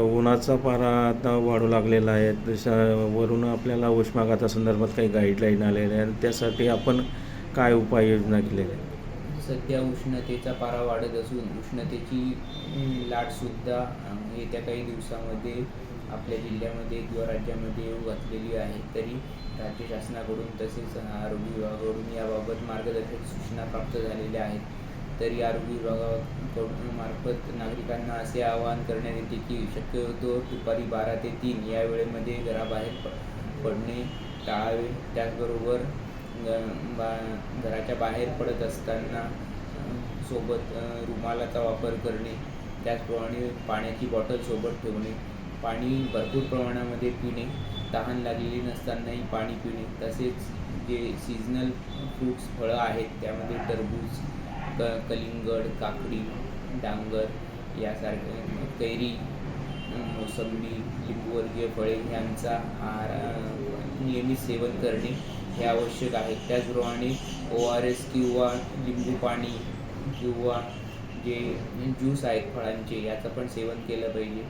उन्हाचा पारा आता वाढू लागलेला आहे. तशा वरून आपल्याला उष्माघाता संदर्भात काही गाईडलाईन आलेल्या आहेत. त्यासाठी आपण काय उपाययोजना केलेल्या आहेत? सध्या उष्णतेचा पारा वाढत असून उष्णतेची लाटसुद्धा येत्या काही दिवसामध्ये आपल्या जिल्ह्यामध्ये किंवा राज्यामध्ये येऊ घातलेली आहे. तरी राज्य शासनाकडून तसेच आरोग्य विभागाकडून याबाबत मार्गदर्शक सूचना प्राप्त झालेल्या आहेत. तरी आरोग्य विभागाकडून मार्फत नागरिकांना असे आवाहन करण्यात येते की शक्यतो दुपारी बारा ते तीन या वेळेमध्ये घराबाहेर प पडणे टाळावे. त्याचबरोबर बा घराच्या बाहेर पडत असताना सोबत रुमालाचा वापर करणे. त्याचप्रमाणे पाण्याची बॉटल सोबत ठेवणे. पाणी भरपूर प्रमाणामध्ये पिणे. तहान लागलेली नसतानाही पाणी पिणे. तसेच जे सीझनल फ्रूट्स फळं आहेत त्यामध्ये टरबूज क कलिंगड काकडी डांगर यासारखे कैरी मोसंबी लिंबूवर्गीय फळे यांचा आहार नियमित सेवन करणे हे आवश्यक आहे. त्याचप्रमाणे ओ आर एस किंवा लिंबू पाणी किंवा जे ज्यूस आहेत फळांचे याचं पण सेवन केलं पाहिजे.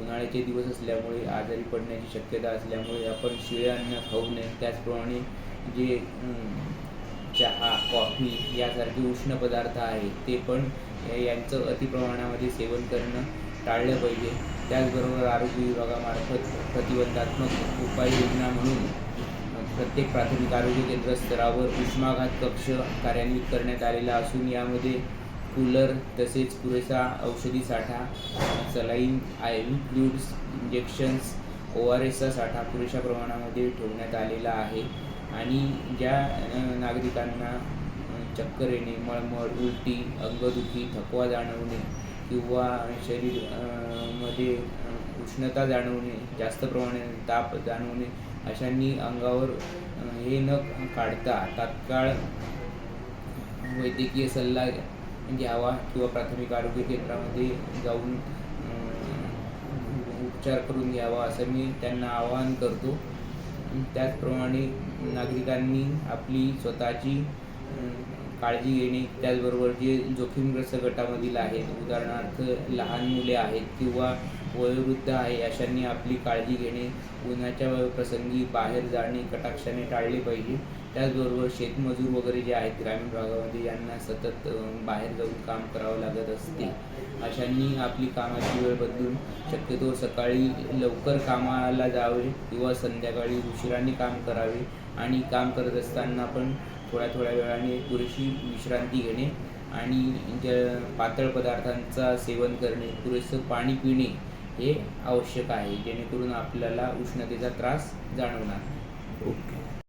उन्हाळ्याचे दिवस असल्यामुळे आजारी पडण्याची शक्यता असल्यामुळे आपण शिळे अन्न खाऊ नये. त्याचप्रमाणे जे चहा कॉफी यासारखे उष्ण पदार्थ आहेत ते पण यांचं अतिप्रमाणामध्ये सेवन करणं टाळलं पाहिजे. त्याचबरोबर आरोग्य विभागामार्फत प्रतिबंधात्मक उपाययोजना म्हणून प्रत्येक प्राथमिक आरोग्य केंद्र स्तरावर उष्माघात कक्ष कार्यान्वित करण्यात आलेला असून यामध्ये कूलर तसेच पुरेसा औषधी साठा saline I fluids injections O R एसचा साठा पुरेशा प्रमाणामध्ये ठेवण्यात आलेला आहे. आणि ज्या नागरिकांना चक्कर येणे मळमळ उलटी अंगदुखी थकवा जाणवणे किंवा शरीरमध्ये उष्णता जाणवणे जास्त प्रमाणात ताप जाणवणे अशांनी अंगावर हे न काढता तात्काळ वैद्यकीय सल्ला घ्यावा किंवा प्राथमिक आरोग्य केंद्रामध्ये जाऊन उपचार करून घ्यावा असं मी त्यांना आवाहन करतो. त्याचप्रमाणे नागरिकांनी आपली स्वतःची काळजी घेणे त्याचबरोबर जे जोखीमग्रस्त गटामधील आहेत उदाहरणार्थ लहान मुले आहेत किंवा वयोवृद्ध आहे अशांनी आपली काळजी घेणे उन्हाच्या प्रसंगी बाहेर जाणे कटाक्षाने टाळले पाहिजे. त्याचबरोबर शेतमजूर वगैरे जे आहेत ग्रामीण भागामध्ये यांना सतत बाहेर जाऊन काम करावं लागत असते. अशांनी आपली कामाची वेळ बदलून शक्यतो सकाळी लवकर कामाला जावे किंवा संध्याकाळी उशिराने काम करावे आणि काम करत असताना पण थोड्या थोड्या वेळाने पुरेशी विश्रांती घेणे आणि ज्या पातळ पदार्थांचा सेवन करणे पुरेसं पाणी पिणे हे आवश्यक आहे जेणेकरून आपल्याला उष्णतेचा त्रास जाणवणार ओके.